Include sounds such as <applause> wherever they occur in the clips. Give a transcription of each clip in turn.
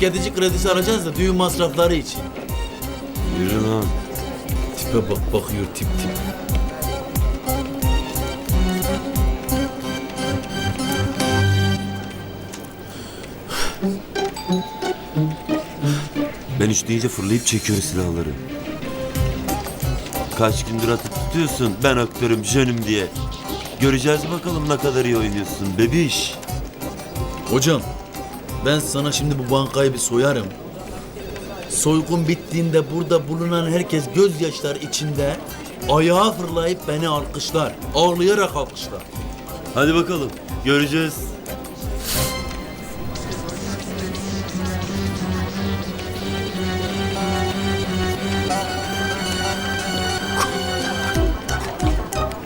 Tüketici kredisi alacağız da düğün masrafları için. Yürü lan. Tipe bak bakıyor tip tip. Ben üç deyince fırlayıp çekiyor silahları. Kaç gündür atıp tutuyorsun ben aktörüm jönüm diye. Göreceğiz bakalım ne kadar iyi oynuyorsun bebiş. Hocam ben sana şimdi bu bankayı bir soyarım. Soygun bittiğinde burada bulunan herkes gözyaşlar içinde ayağa fırlayıp beni alkışlar. Ağlayarak alkışlar. Hadi bakalım göreceğiz.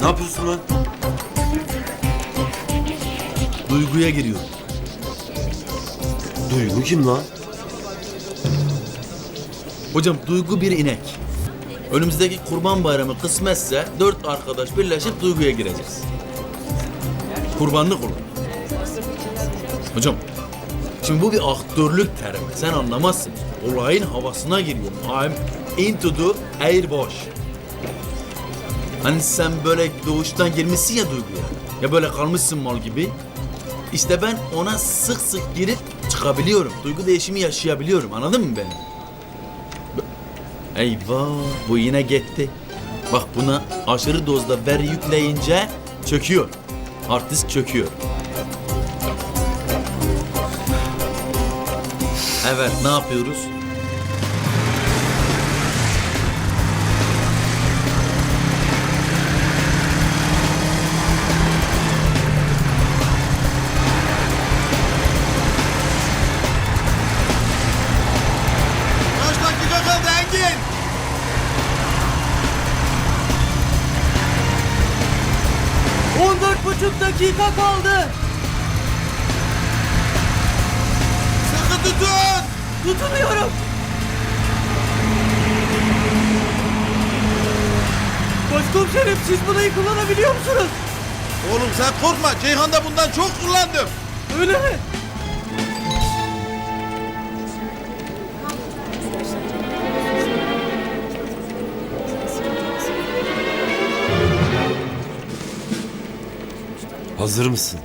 Ne yapıyorsun lan? Duyguya giriyor. Duygu kim lan? Hocam Duygu bir inek. Önümüzdeki kurban bayramı kısmetse dört arkadaş birleşip Duygu'ya gireceğiz. Kurbanlık olur. Hocam şimdi bu bir aktörlük terimi. Sen anlamazsın. Olayın havasına giriyorum. I'm into the airwash. Hani sen böyle doğuştan girmişsin ya Duygu'ya. Ya böyle kalmışsın mal gibi. İşte ben ona sık sık girip çıkabiliyorum. Duygu değişimi yaşayabiliyorum. Anladın mı beni? Eyvah bu yine gitti. Bak buna aşırı dozda veri yükleyince çöküyor. Hard disk çöküyor. Evet ne yapıyoruz? Buçuk dakika kaldı. Sıkı tutun. Tutunuyorum. Başkomiserim siz iyi kullanabiliyor musunuz? Oğlum sen korkma. Ceyhan da bundan çok kullandım. Öyle mi? Hazır mısın?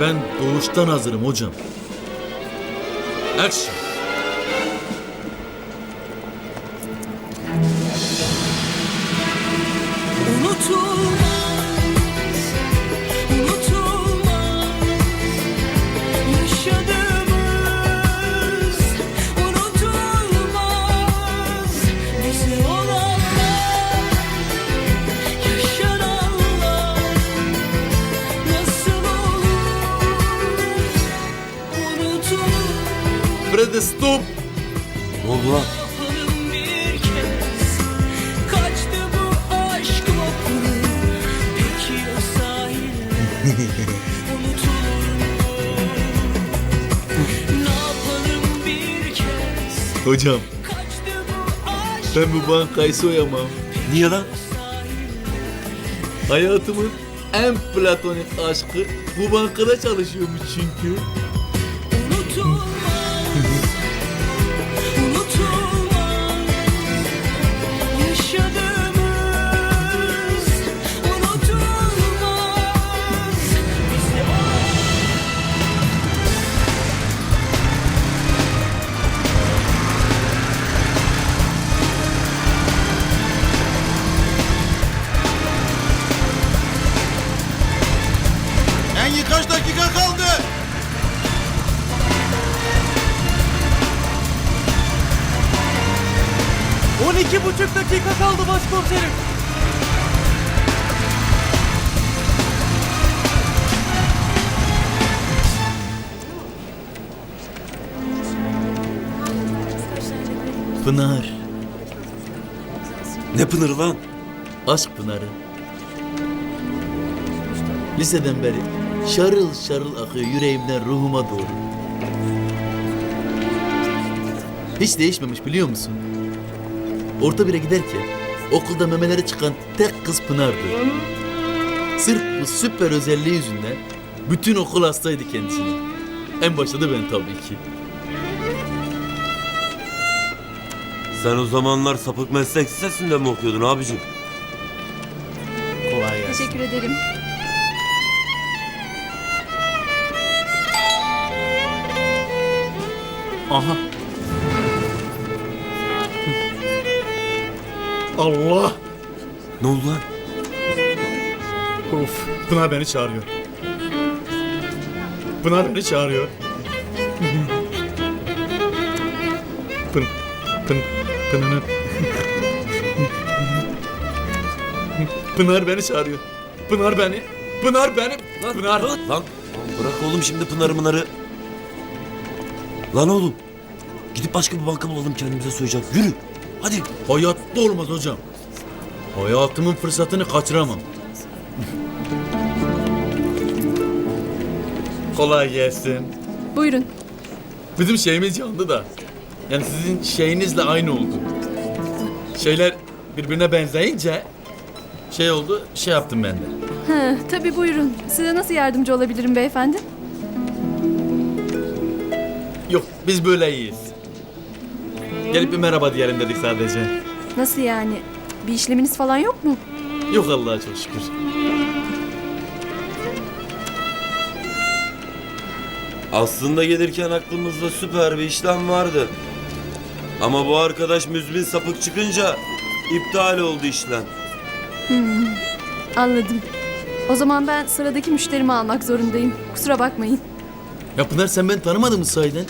Ben doğuştan hazırım hocam. Action. Unutulmaz, mu? Ne yapalım bir kez Hocam ben bu bankayı soyamam. Niye lan? Hayatımın en platonik aşkı bu bankada çalışıyormuş çünkü. On iki buçuk dakika kaldı başkomiserim. Pınar. Ne pınarı lan? Aşk pınarı. Liseden beri şarıl şarıl akıyor yüreğimden ruhuma doğru. Hiç değişmemiş biliyor musun? orta bire giderken okulda memeleri çıkan tek kız Pınar'dı. Sırf bu süper özelliği yüzünden bütün okul hastaydı kendisine. En başta da ben tabii ki. Sen o zamanlar sapık meslek lisesinde mi okuyordun abicim? Kolay gelsin. Teşekkür ederim. Aha Allah. Ne oldu lan? Of. Pınar beni çağırıyor. Pınar beni çağırıyor. Pın, pın, pınını. Pınar beni çağırıyor. Pınar beni. Pınar beni. Pınar. Lan, lan bırak oğlum şimdi Pınar'ı Mınar'ı. Lan oğlum. Gidip başka bir banka bulalım kendimize soyacak. Yürü. Hadi. Hayatta olmaz hocam. Hayatımın fırsatını kaçıramam. <laughs> Kolay gelsin. Buyurun. Bizim şeyimiz yandı da. Yani sizin şeyinizle aynı oldu. Şeyler birbirine benzeyince şey oldu, şey yaptım ben de. Ha, tabii buyurun. Size nasıl yardımcı olabilirim beyefendi? Yok, biz böyle iyiyiz. Gelip bir merhaba diyelim dedik sadece. Nasıl yani? Bir işleminiz falan yok mu? Yok Allah'a çok şükür. Aslında gelirken aklımızda süper bir işlem vardı. Ama bu arkadaş müzmin sapık çıkınca iptal oldu işlem. Anladım. O zaman ben sıradaki müşterimi almak zorundayım. Kusura bakmayın. Ya Pınar sen beni tanımadın mı sahiden?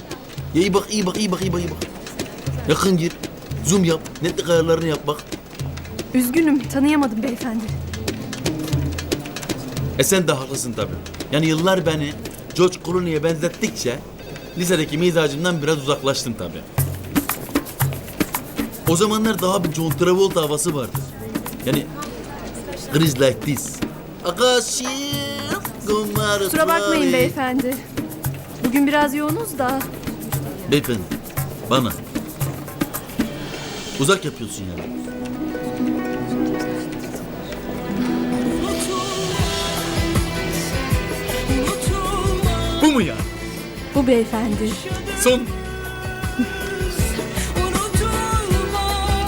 Ya iyi bak, iyi bak, iyi bak, iyi bak, iyi bak. Yakın gir, zoom yap, netlik ayarlarını yap bak. Üzgünüm, tanıyamadım beyefendi. E sen de haklısın tabii. Yani yıllar beni George Clooney'e benzettikçe lisedeki mizacımdan biraz uzaklaştım tabii. O zamanlar daha bir John Travolta havası vardı. Yani Grizz like this. Akashi Kusura bakmayın beyefendi. Bugün biraz yoğunuz da. Beyefendi bana. Uzak yapıyorsun yani. Bu mu yani? Bu beyefendi. Son.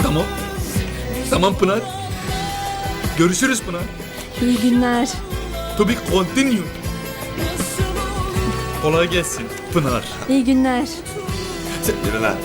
Tamam. Tamam Pınar. Görüşürüz Pınar. İyi günler. To be olur Kolay gelsin Pınar. İyi günler. Lan.